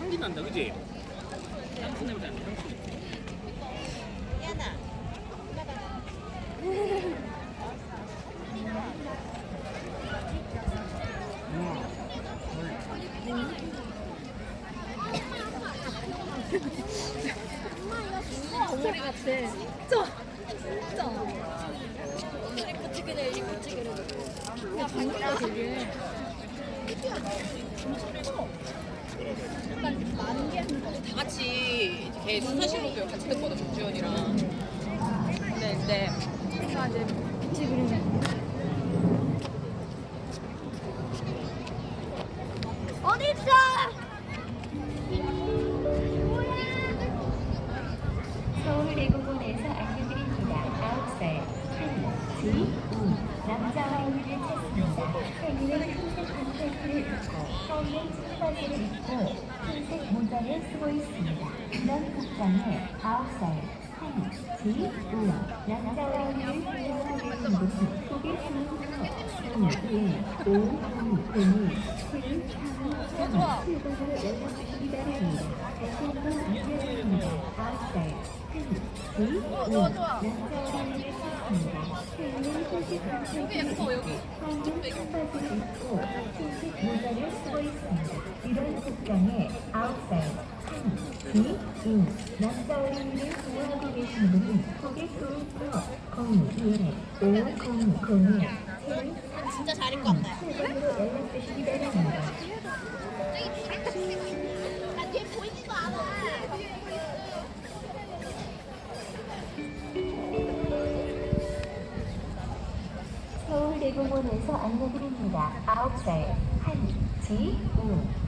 향기 난다, 그지? 네. 향수 냄새 안 나, 미안아. 진짜. 진짜. 리프치기네, 리프치기네. 야, 덩어리가 되게. 약간 많은 게 아니고. 다 같이 걔 수사실로도 같이 듣거든 주연이랑 근데 이제 아, 이제 빛이 그리네. 모자를 쓰고 있습니다. 이런 복장에 9살 한지우 남자와 이를 보호하고 계신 분은 고개 숙여서 2, 1, 5, 9, 2, 7, 3, 3, 7번으로 연락주시기 바랍니다. 다시 한번 안내드립니다. 9살 한지우 남자어린이를 찾습니다. 모자를 쓰고 있습니다. 이런 복장에 9살 한지우 남자 어린이를 보호하고 계신 분은 고개 숙여서 02에 500에 7 진짜 잘 입고 왔다. 7번으로 연락 주시기 바랍니다. 대공원에서 안내드립니다. 9살 한지우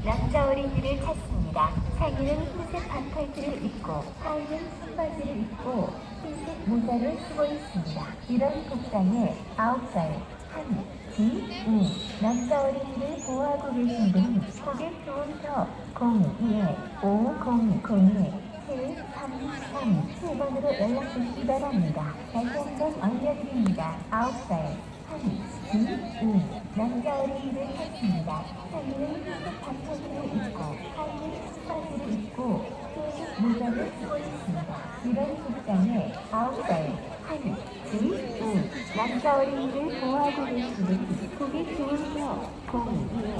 남자 어린이를 찾습니다. 상의는 흰색 반팔티를 입고 하의는 sun바지를 입고 흰색 모자를 쓰고 있습니다. 이런 복장에 9살 한지우 남자 어린이를 보호하고 계신 분은 고개 수부터 02에 500에 733 7번으로 연락 주시기 바랍니다. 다시 한번 알려드립니다. 9살 한지우 남자 어린이를 찾습니다. 상의는 흰색 반팔티를 입고 하의는 스파지를 입고 흰색 모자를 쓰고 있습니다. 이런 복장에 9살 한지우 남자 어린이를 보호하고 계신 분이 고개 좋은 서 02에 500에